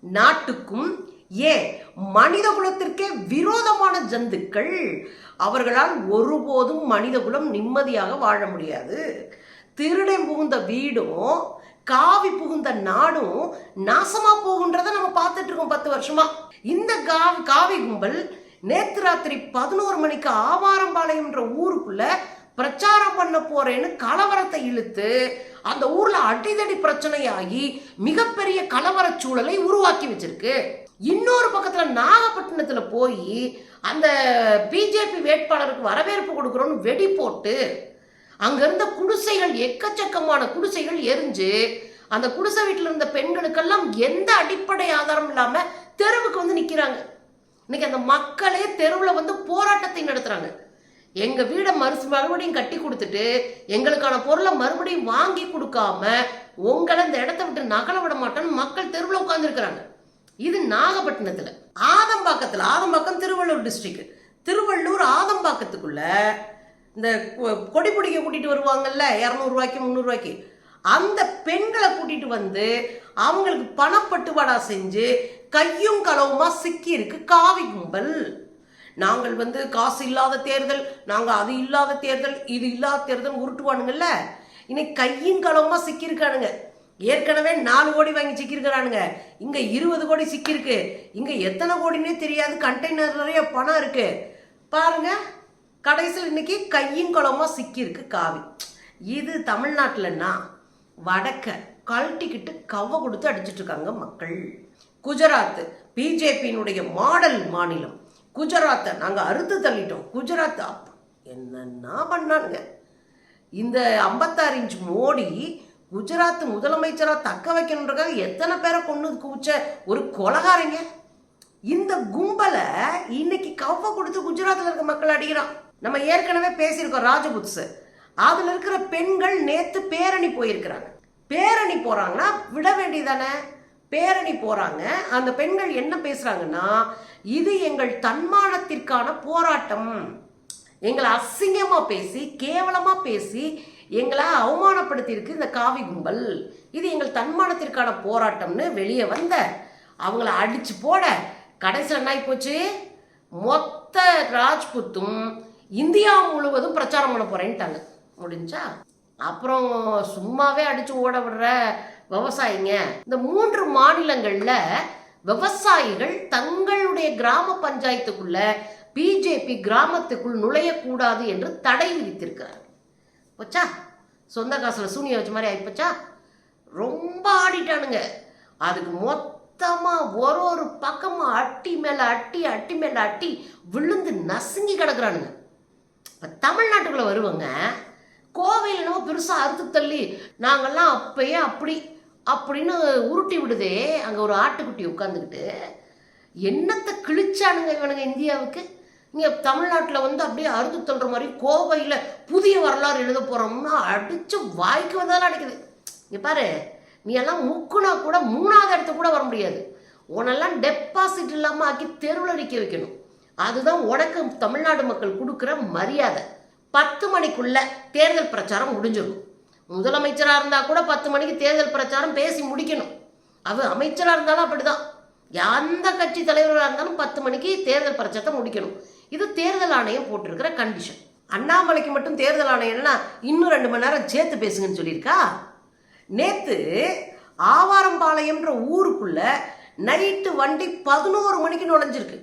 நாட்டுக்கும் ஏன் மனித குலத்திற்கே விரோதமான ஜந்துக்கள். அவர்களால் ஒருபோதும் மனித குலம் நிம்மதியாக வாழ முடியாது. திருடன் புகுந்த வீடும் காவி புகுந்த நாடும் நாசமா போகுன்றத நம்ம பார்த்துட்டு இருக்கோம் பத்து வருஷமா. இந்த காவி காவி கும்பல் நேத்து ராத்திரி பதினோரு மணிக்கு ஆவாரம்பாளையம்ன்ற ஊருக்குள்ள பிரச்சாரம் பண்ண போறேன்னு கலவரத்தை இழுத்து அந்த ஊர்ல அடிதடி பிரச்சனையாகி மிகப்பெரிய கலவரச் சூழலை உருவாக்கி வச்சிருக்கு. இன்னொரு பக்கத்துல நாகப்பட்டினத்துல போய் அந்த பிஜேபி வேட்பாளருக்கு வரவேற்பு கொடுக்குறோன்னு வெடி போட்டு அங்க இருந்த குடிசைகள் எக்கச்சக்கமான குடிசைகள் எரிஞ்சு அந்த குடிசை வீட்டில் இருந்த பெண்களுக்கெல்லாம் எந்த அடிப்படை ஆதாரம் இல்லாம தெருவுக்கு வந்து நிக்கிறாங்க. இன்னைக்கு அந்த மக்களே தெருவில் வந்து போராட்டத்தை நடத்துறாங்க. எங்க வீடை மறுசு மறுபடியும் கட்டி கொடுத்துட்டு எங்களுக்கான பொருளை மறுபடியும் வாங்கி கொடுக்காம உங்களை இந்த இடத்த விட்டு நகல விட மாட்டோம்னு மக்கள் தெருவில் உட்காந்துருக்கிறாங்க இது நாகப்பட்டினத்துல. ஆதம்பாக்கத்துல ஆதம்பாக்கம் திருவள்ளூர் டிஸ்ட்ரிக்ட் திருவள்ளூர் ஆதம்பாக்கத்துக்குள்ள இந்த கொ- கொடி பிடிக்க கூட்டிட்டு வருவாங்கல்ல இரநூறுவாய்க்கு முந்நூறுவாய்க்கு அந்த பெண்களை கூட்டிட்டு வந்து அவங்களுக்கு பணப்பட்டுவாடா செஞ்சு கையும் களவுமா சிக்கி இருக்கு காவி கும்பல். நாங்கள் வந்து காசு இல்லாத தேர்தல் நாங்கள் அது இல்லாத தேர்தல் இது இல்லாத தேர்தல் உருட்டுவானுங்கல்ல? இன்னைக்கு கையும் களவுமா சிக்கியிருக்கானுங்க. ஏற்கனவே நாலு கோடி வாங்கி சிக்கியிருக்கிறானுங்க. இங்கே இருபது கோடி சிக்கியிருக்கு. இங்கே எத்தனை கோடினே தெரியாது. கண்டெய்னர் நிறைய பணம் இருக்குது பாருங்க கடைசியில் இன்னைக்கு கையும் குளமாக சிக்கியிருக்கு காவி. இது தமிழ்நாட்டில்னா வடக்க கழட்டிக்கிட்டு கவ்வ கொடுத்து அடிச்சிட்டு இருக்காங்க மக்கள். குஜராத் பிஜேபியினுடைய மாடல் மாநிலம். குஜராத்தை நாங்கள் அறுத்து தள்ளிட்டோம். குஜராத் அப் என்னென்னா பண்ணானுங்க. இந்த ஐம்பத்தாறு இன்ச் மோடி குஜராத் முதலமைச்சராக தக்க வைக்கணுன்றக்காக எத்தனை பேரை கொண்டு குவிச்ச ஒரு கொலகாரங்க? இந்த கும்பலை இன்னைக்கு கவ்வ கொடுத்து குஜராத்தில் இருக்க மக்கள் அடிக்கிறான். நம்ம ஏற்கனவே பேசியிருக்கோம் ராஜபுத்ஸ் அதில் இருக்கிற பெண்கள் நேற்று பேரணி போயிருக்கிறாங்க. பேரணி போகிறாங்கன்னா விட வேண்டியதானே பேரணி போறாங்க. அந்த பெண்கள் என்ன பேசுறாங்கன்னா இது எங்கள் தன்மானத்திற்கான போராட்டம். எங்களை அசிங்கமா பேசி கேவலமா பேசி எங்களை அவமானப்படுத்தியிருக்கு இந்த காவி கும்பல். இது எங்கள் தன்மானத்திற்கான போராட்டம்னு வெளியே வந்த அவங்கள அடிச்சு போட கடைசியில் என்ன போச்சு? மொத்த ராஜ்புத்தும் இந்தியா முழுவதும் பிரச்சாரம் பண்ண போறேன்ட்டாங்க. முடிஞ்சா? அப்புறம் சும்மாவே அடிச்சு ஓட விடுற விவசாயிங்க. இந்த மூன்று மாநிலங்கள்ல விவசாயிகள் தங்களுடைய கிராம பஞ்சாயத்துக்குள்ள பிஜேபி கிராமத்துக்குள் நுழையக்கூடாது என்று தடை விதித்திருக்கிறார். போச்சா? சொந்த காசில் சூனிய வச்ச மாதிரி ஆயிப்போச்சா ரொம்ப ஆடிட்டானுங்க. அதுக்கு மொத்தமாக ஒரு ஒரு பக்கமாக அட்டி மேலே அட்டி அட்டி மேலே அட்டி விழுந்து நசுங்கி கிடக்குறானுங்க. இப்போ தமிழ்நாட்டுக்குள்ளே வருவாங்க. கோவையில் என்னமோ பெருசாக அறுத்து தள்ளி நாங்கள்லாம் அப்பயே அப்படி அப்படின்னு உருட்டி விடுதே அங்கே ஒரு ஆட்டுக்குட்டி உட்காந்துக்கிட்டு என்னத்தை கிழிச்சானுங்க இவனுங்க இந்தியாவுக்கு? இங்கே தமிழ்நாட்டில் வந்து அப்படியே அறுத்து தள்ளுற மாதிரி கோவையில் புதிய வரலாறு எழுத போகிறோம்னா அடித்து வாய்க்கு வந்தாலும் அடிக்குது. இங்கே பாரு நீ எல்லாம் முக்குனா கூட மூணாவது இடத்த கூட வர முடியாது. உனெல்லாம் டெபாசிட் இல்லாமல் ஆக்கி தெருவில் நிற்க வைக்கணும். அதுதான் உனக்கு தமிழ்நாடு மக்கள் கொடுக்குற மரியாதை. பத்து மணிக்குள்ள தேர்தல் பிரச்சாரம் முடிஞ்சிடும். முதலமைச்சராக இருந்தால் கூட பத்து மணிக்கு தேர்தல் பிரச்சாரம் பேசி முடிக்கணும். அது அமைச்சராக இருந்தாலும் அப்படிதான். எந்த கட்சி தலைவராக இருந்தாலும் பத்து மணிக்கு தேர்தல் பிரச்சாரத்தை முடிக்கணும். இது தேர்தல் ஆணையம் போட்டிருக்கிற கண்டிஷன் அண்ணாமலைக்கு மட்டும் தேர்தல் ஆணையம்னா இன்னும் ரெண்டு மணி நேரம் சேர்த்து பேசுங்கன்னு சொல்லியிருக்கா? நேற்று ஆவாரம்பாளையம்ன்ற ஊருக்குள்ள நைட்டு வண்டி பதினோரு மணிக்கு நுழைஞ்சிருக்கு.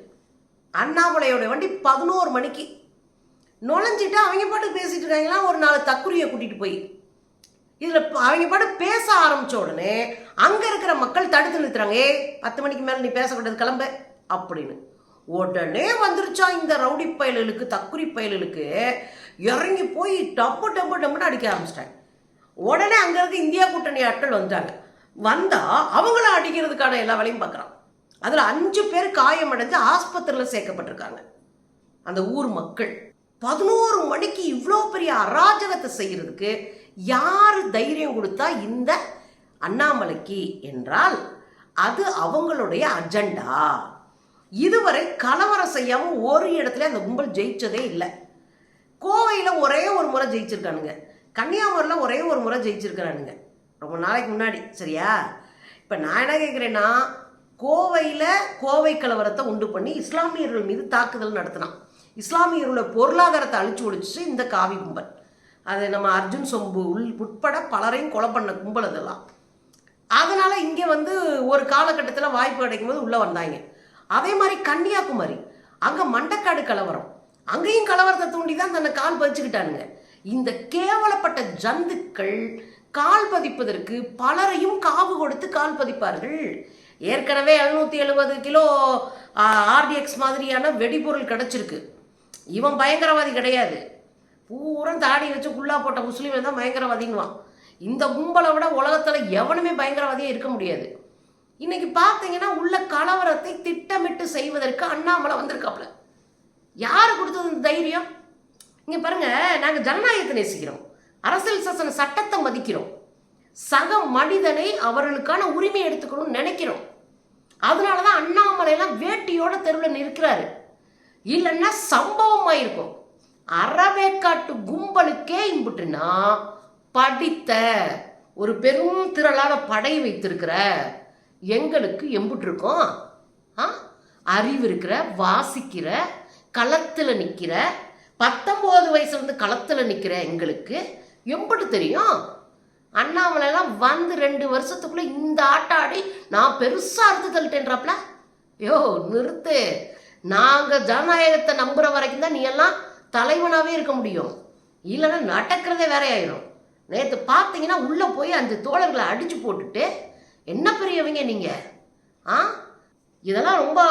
அண்ணாமலையோட வண்டி பதினோரு மணிக்கு. நுழைஞ்சிட்டு அவங்க பாட்டுக்கு பேசிட்டு இருக்காங்களா? ஒரு நாலு தக்குரியை கூட்டிட்டு போய். இதில் அவங்க பாட பேச ஆரம்பித்த உடனே அங்கே இருக்கிற மக்கள் தடுத்து நிறுத்துறாங்க. ஏ பத்து மணிக்கு மேலே நீ பேசக்கூடாது கிளம்ப அப்படின்னு. உடனே வந்துருச்சா இந்த ரவுடி பயல்களுக்கு தக்குரி பயல்களுக்கு இறங்கி போய் டப்பு டப்பு டப்புன்னு அடிக்க ஆரம்பிச்சிட்டாங்க. உடனே அங்கே இருக்க இந்தியா கூட்டணி ஆட்கள் வந்துட்டாங்க வந்தால் அவங்கள அடிக்கிறதுக்கான எல்லா வேலையும் பார்க்குறான் அதில் அஞ்சு பேர் காயமடைஞ்சு ஆஸ்பத்திரியில் சேர்க்கப்பட்டிருக்காங்க. அந்த ஊர் மக்கள். பதினோரு மணிக்கு இவ்வளோ பெரிய அராஜகத்தை செய்கிறதுக்கு யார் தைரியம் கொடுத்தா இந்த அண்ணாமலைக்கு என்றால் அது அவங்களுடைய அஜெண்டா. இதுவரை கலவரம் செய்யாமல் ஒரு இடத்துல அந்த கும்பல் ஜெயிச்சதே இல்லை. கோவையில் ஒரே ஒரு முறை ஜெயிச்சிருக்கானுங்க. கன்னியாகுமரியில் ஒரே ஒரு முறை ஜெயிச்சிருக்கிறானுங்க. ரொம்ப நாளைக்கு முன்னாடி சரியா? இப்போ நான் என்ன கேட்குறேன்னா கோவையில் கோவை கலவரத்தை உண்டு பண்ணி இஸ்லாமியர்கள் மீது தாக்குதல் நடத்தினான். இஸ்லாமியர்களோட பொருளாதாரத்தை அழிச்சு ஒழிச்சு இந்த காவி கும்பல். அது நம்ம அர்ஜுன் சொம்பு உள் உட்பட பலரையும் கொலை பண்ண கும்பல் அதெல்லாம். அதனால் இங்கே வந்து ஒரு காலகட்டத்தில் வாய்ப்பு கிடைக்கும் போது உள்ளே வந்தாங்க. அதே மாதிரி கன்னியாகுமரி அங்கே மண்டக்காடு கலவரம். அங்கேயும் கலவரத்தை தூண்டி தான் தன்னை கால் பதிச்சுக்கிட்டானுங்க. இந்த கேவலப்பட்ட ஜந்துக்கள் கால் பதிப்பதற்கு பலரையும் காவு கொடுத்து கால் பதிப்பார்கள். ஏற்கனவே எழுநூற்றி எழுபது கிலோ ஆர்டிஎக்ஸ் மாதிரியான வெடிபொருள் கிடச்சிருக்கு. இவன் பயங்கரவாதி கிடையாது. பூரம் தாடி வச்சு குள்ளா போட்ட முஸ்லீம் தான் பயங்கரவாதின்னுவான். இந்த கும்பலை விட உலகத்தில் எவனுமே பயங்கரவாதியாக இருக்க முடியாது. இன்னைக்கு பார்த்தீங்கன்னா உள்ள கலவரத்தை திட்டமிட்டு செய்வதற்கு அண்ணாமலை வந்திருக்காப்புல. யார் கொடுத்தது இந்த தைரியம்? இங்கே பாருங்க நாங்கள் ஜனநாயகத்தை நேசிக்கிறோம். அரசியல் சாசன சட்டத்தை மதிக்கிறோம். சக மனிதனை அவர்களுக்கான உரிமை எடுத்துக்கணும்னு நினைக்கிறோம். அதனால தான் அண்ணாமலையெல்லாம் வேட்டியோட தெருவில் நிற்கிறாரு. இல்லைன்னா சம்பவமாக இருக்கும் அறவேக்காட்டு கும்பலுக்கே இம்புட்டுனா படித்த ஒரு பெரும் திரளான படை வைத்திருக்கிற எங்களுக்கு எம்புட்டிருக்கோம். ஆ? அறிவு இருக்கிற வாசிக்கிற களத்தில் நிற்கிற பத்தொம்போது வயசுலேருந்து களத்தில் நிற்கிற எங்களுக்கு எம்புட்டு தெரியும். அண்ணாமலைலாம் வந்து ரெண்டு வருஷத்துக்குள்ள இந்த ஆட்டம் ஆடி நான் பெருசாக அறுத்து தள்ளிட்டேன்றாப்ல. யோ நிறுத்து. நாங்கள் ஜனநாயகத்தை நம்புகிற வரைக்கும் தான் நீ எல்லாம் தலைவனாகவே இருக்க முடியும். இல்லைன்னா நடக்கிறதே வேற ஆயிரும். நேற்று பார்த்தீங்கன்னா உள்ளே போய் அந்த தோழர்களை அடித்து போட்டுட்டு என்ன பெரியவங்க நீங்கள் ஆ? இதெல்லாம் ரொம்ப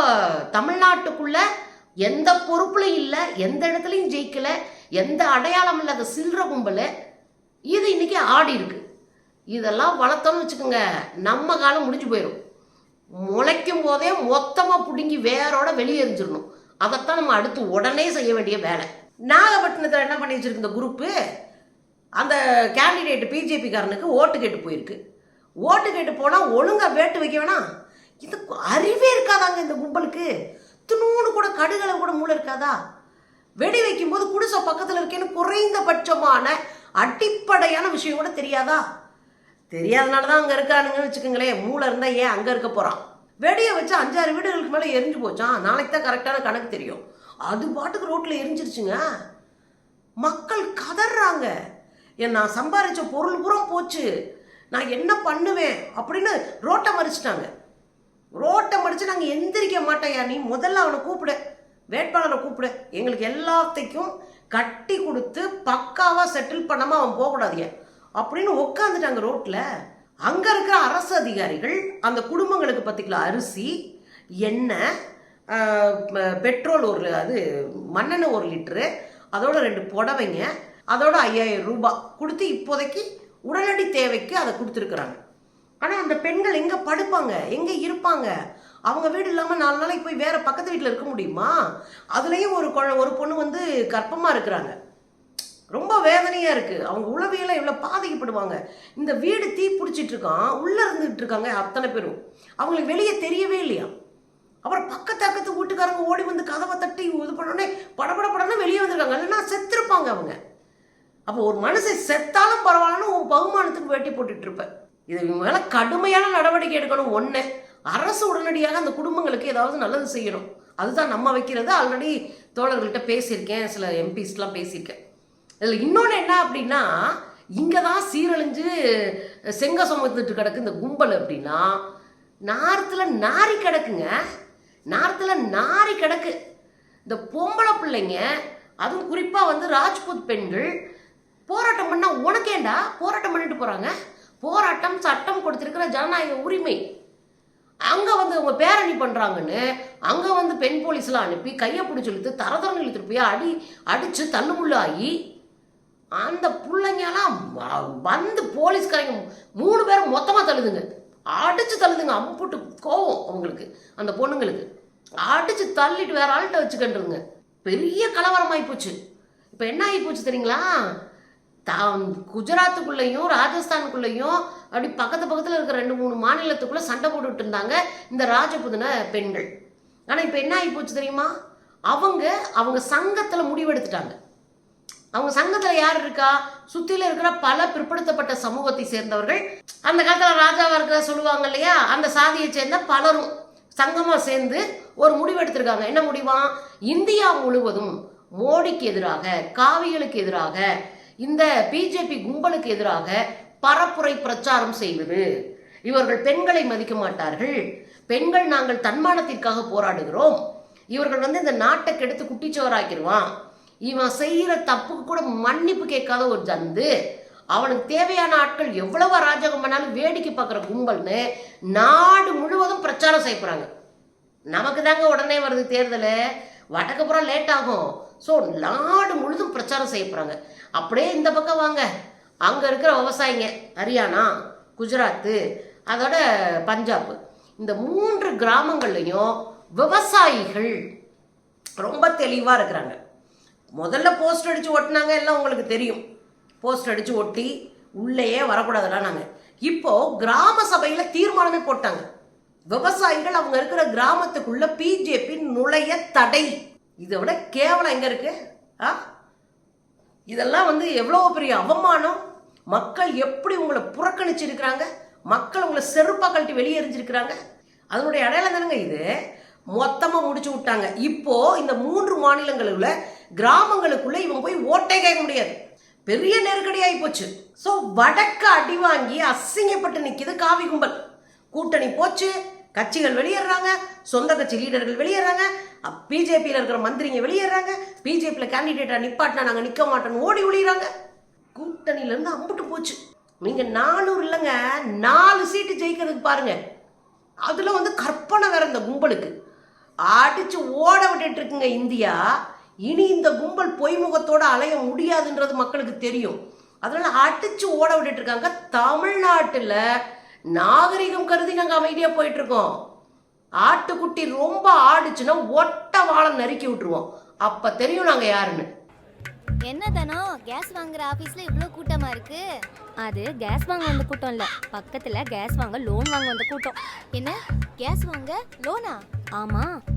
தமிழ்நாட்டுக்குள்ள எந்த பொறுப்புலையும் இல்லை எந்த இடத்துலையும் ஜெயிக்கல எந்த அடையாளம் இல்லாத சில்லற கும்பல். இது இன்னைக்கு ஆடி இருக்கு. இதெல்லாம் வளர்த்தோம்னு வச்சுக்கோங்க நம்ம காலம் முடிஞ்சு போயிடும் முளைக்கும் போதே மொத்தமாக பிடுங்கி வேரோட வெளியே எரிஞ்சிடணும் அதைத்தான் நம்ம அடுத்து உடனே செய்ய வேண்டிய வேலை. நாகப்பட்டினத்தில் என்ன பண்ணி வச்சுருக்கு இந்த குரூப்பு அந்த கேண்டிடேட் பிஜேபிக்காரனுக்கு ஓட்டு கேட்டு போயிருக்கு. ஓட்டு கேட்டு போனால் ஒழுங்காக வேட்டு வைக்க வேணாம் இது அறிவே இருக்காதாங்க இந்த கும்பலுக்கு. துணூனு கூட கடுகளை கூட மூளை இருக்காதா? வெடி வைக்கும்போது குடிசை பக்கத்தில் இருக்கேன்னு குறைந்தபட்சமான அடிப்படையான விஷயம் கூட தெரியாதா? தெரியாதனால தான் அங்கே இருக்கானுங்கன்னு வச்சுக்கோங்களேன். மூளை இருந்தால் ஏன் அங்கே இருக்க போகிறான் வெடியை வச்சு அஞ்சாறு வீடுகளுக்கு மேலே எரிஞ்சு போச்சான் நாளைக்கு தான் கரெக்டான கணக்கு தெரியும். அது பாட்டுக்கு ரோட்டில் எரிஞ்சிருச்சுங்க. மக்கள் கதறாங்க என் நான் சம்பாரித்த பொருள் பூரா போச்சு. நான் என்ன பண்ணுவேன் அப்படின்னு ரோட்டை மறிச்சிட்டாங்க ரோட்டை மறிச்சு நாங்கள் எந்திரிக்க மாட்டேயா நீ முதல்ல அவனை கூப்பிடு. வேட்பாளரை கூப்பிடு. எங்களுக்கு எல்லாத்தையும் கட்டி கொடுத்து பக்காவாக செட்டில் பண்ணாமல் அவன் போகக்கூடாதுங்க அப்படின்னு உட்காந்துட்டாங்க ரோட்டில் அங்கே இருக்கிற அரசு அதிகாரிகள் அந்த குடும்பங்களுக்கு பத்து அரிசி எண்ணெய் பெட்ரோல் ஒரு அது மண்ணெண்ணெய் ஒரு லிட்டரு அதோட ரெண்டு புடவைங்க அதோட ஐயாயிரம் ரூபாய் கொடுத்து இப்போதைக்கு உடனடி தேவைக்கு அதை கொடுத்துருக்குறாங்க. ஆனால் அந்த பெண்கள் எங்கே படுப்பாங்க? எங்கே இருப்பாங்க? அவங்க வீடு இல்லாமல் நாலு நாளைக்கு போய் வேறு பக்கத்து வீட்டில் இருக்க முடியுமா? அதுலேயும் ஒரு குழ ஒரு பொண்ணு வந்து கர்ப்பமாக இருக்கிறாங்க. ரொம்ப வேதனையாக இருக்குது அவங்க உளவியெல்லாம் எவ்வளோ பாதிக்கப்படுவாங்க. இந்த வீடு தீ பிடிச்சிட்டு இருக்கான். உள்ளே இருந்துகிட்டு இருக்காங்க அத்தனை பேரும். அவங்களுக்கு வெளியே தெரியவே இல்லையா? அப்புறம் பக்கத்து அக்கத்து வீட்டுக்காரங்க ஓடி வந்து கதவை தட்டி இது பண்ணோடனே படபட படம்னு வெளியே வந்திருக்காங்க. இல்லைன்னா செத்துருப்பாங்க அவங்க. அப்போ ஒரு மனுஷன் செத்தாலும் பரவாயில்லன்னு உன் பகுமானத்துக்கு வேட்டி போட்டுட்டு இருப்பேன் இது இவங்க மேலே கடுமையான நடவடிக்கை எடுக்கணும் ஒன்று அரசு உடனடியாக அந்த குடும்பங்களுக்கு ஏதாவது நல்லது செய்யணும். அதுதான் நம்ம வைக்கிறது. ஆல்ரெடி தோழர்கள்ட்ட பேசியிருக்கேன். சில எம்பிஸ்லாம் பேசியிருக்கேன். இதில் இன்னொன்று என்ன அப்படின்னா இங்கே தான் சீரழிஞ்சு செங்க சுமத்துட்டு கிடக்கு இந்த கும்பல் அப்படின்னா நார்த்தில் நாரி கிடக்குங்க. நார்த்தில் நாரி கிடக்கு. இந்த பொம்பளை பிள்ளைங்க அதுவும் குறிப்பாக வந்து ராஜ்புத் பெண்கள் போராட்டம் பண்ணால் உனக்கேண்டா போராட்டம் பண்ணிட்டு போகிறாங்க போராட்டம் சட்டம் கொடுத்துருக்கிற ஜனநாயக உரிமை. அங்கே வந்து அவங்க பேரணி பண்ணுறாங்கன்னு அங்கே வந்து பெண் போலீஸ்லாம் அனுப்பி கையை பிடிச்சி இழுத்து தரதரன்னு இழுத்துட்டு போய் அடி அடித்து தள்ளுமுள்ளாகி அந்த பிள்ளைங்கெல்லாம் வந்து போலீஸ்காரங்க மூணு பேரும் மொத்தமாக தள்ளுதுங்க. அடித்து தள்ளுதுங்க அம்புட்டு கோவம் அவங்களுக்கு அந்த பொண்ணுங்களுக்கு. அடிச்சு தள்ளிட்டு வேற ஆள்கிட்ட வச்சுக்கிட்டுருங்க பெரிய கலவரமாகி போச்சு. இப்போ என்ன ஆகி போச்சு தெரியுங்களா? தான் குஜராத்துக்குள்ளேயும் ராஜஸ்தானுக்குள்ளேயும் அப்படி பக்கத்து பக்கத்தில் இருக்கிற ரெண்டு மூணு மாநிலத்துக்குள்ளே சண்டை போட்டுட்டு இருந்தாங்க இந்த ராஜபுதன பெண்கள். ஆனால் இப்போ என்ன ஆகி போச்சு தெரியுமா? அவங்க அவங்க சங்கத்தில் முடிவெடுத்துட்டாங்க. அவங்க சங்கத்தில் யார் இருக்கா? சுற்றியில் இருக்கிற பல பிற்படுத்தப்பட்ட சமூகத்தை சேர்ந்தவர்கள். அந்த காலத்தில் ராஜாவாக இருக்கிற சொல்லுவாங்க இல்லையா? அந்த சாதியை சேர்ந்த பலரும். சங்கமாக சேர்ந்து ஒரு முடிவு எடுத்திருக்காங்க. என்ன முடிவா? இந்தியா முழுவதும் மோடிக்கு எதிராக காவிகளுக்கு எதிராக இந்த பிஜேபி கும்பலுக்கு எதிராக பரப்புரை பிரச்சாரம் செய்வது. இவர்கள் பெண்களை மதிக்க மாட்டார்கள். பெண்கள் நாங்கள் தன்மானத்திற்காக போராடுகிறோம். இவர்கள் வந்து இந்த நாட்டை கெடுத்து குட்டிச்சோராக்கிடுவான் இவன் செய்கிற தப்புக்கு கூட மன்னிப்பு கேட்காத ஒரு ஜந்து அவனுக்கு தேவையான ஆட்கள் எவ்வளவு அராஜகம் பண்ணாலும் வேடிக்கை பார்க்குற கும்பல்னு நாடு முழுவதும் பிரச்சாரம் செய்யப்படுறாங்க நமக்கு தாங்க உடனே வருது தேர்தல். வடக்குப்புறம் லேட் ஆகும். ஸோ நாடு முழுதும் பிரச்சாரம் செய்யப்படுறாங்க அப்படியே இந்த பக்கம் வாங்க. அங்கே இருக்கிற விவசாயிங்க ஹரியானா குஜராத்து அதோட பஞ்சாப். இந்த மூன்று கிராமங்கள்லையும் விவசாயிகள் ரொம்ப தெளிவாக இருக்கிறாங்க. முதல்ல போஸ்ட் அடித்து ஒட்டினாங்க எல்லாம் உங்களுக்கு தெரியும். போஸ்ட் அடித்து ஒட்டி உள்ளேயே வரக்கூடாதுலாம் நாங்கள் இப்போது கிராம சபையில் தீர்மானமே போட்டாங்க. விவசாயிகள் அவங்க இருக்கிற கிராமத்துக்குள்ள பிஜேபி நுழைய தடை. இதை விட கேவலம் எங்கே இருக்கு? ஆ? இதெல்லாம் வந்து எவ்வளோ பெரிய அவமானம். மக்கள் எப்படி உங்களை புறக்கணிச்சிருக்கிறாங்க? மக்கள் உங்களை செருப்பாக கழட்டி வெளியேறிஞ்சிருக்கிறாங்க அதனுடைய அடையாளம் தானுங்க இது. மொத்தமாக முடிச்சு விட்டாங்க. இப்போ இந்த மூன்று மாநிலங்களில் கிராமங்களுக்குள்ளே இவன் போய் ஓட்டை கேட்க முடியாது. பெரிய நெருக்கடி ஆகி போச்சு. ஸோ வடக்கு அடி வாங்கி அசிங்கப்பட்டு நிற்கிது காவி கும்பல். கூட்டணி போச்சு கட்சிகள் வெளியேறாங்க சொந்த கட்சி லீடர்கள் வெளியேறாங்க பிஜேபியில் இருக்கிற மந்திரிங்க வெளியேறாங்க பிஜேபியில் கேண்டிடேட்டாக நிப்பாட்டினா நாங்கள் நிற்க மாட்டோம்னு ஓடி ஒழிகிறாங்க கூட்டணியிலேருந்து அம்புட்டு போச்சு. நீங்கள் நானூறு இல்லைங்க நாலு சீட்டு ஜெயிக்கிறதுக்கு பாருங்க. அதில் வந்து கற்பனை வேற இந்த கும்பலுக்கு. அடித்து ஓட விட்டுட்டு இருக்குங்க இந்தியா. இனி இந்த கும்பல் பொய்முகத்தோட அலைய முடியாதுன்றது மக்களுக்கு தெரியும். அதனால அடிச்சு ஓட விட்டுட்டு இருக்காங்க. தமிழ்நாட்டில் நாகரிகம் கருதி நாங்கள் அமைதியாக போயிட்டு இருக்கோம் ஆட்டுக்குட்டி ரொம்ப ஆடுச்சுன்னா ஒட்ட வாழை நறுக்கி விட்டுருவோம். அப்போ தெரியும் நாங்கள் யாருன்னு. என்ன தானோ கேஸ் வாங்குற ஆபீஸ்ல இவ்ளோ கூட்டமா இருக்கு? அது கேஸ் வாங்க வந்த கூட்டம் இல்ல. பக்கத்துல கேஸ் வாங்க லோன் வாங்க வந்த கூட்டம். என்ன? கேஸ் வாங்க? லோனா? ஆமா.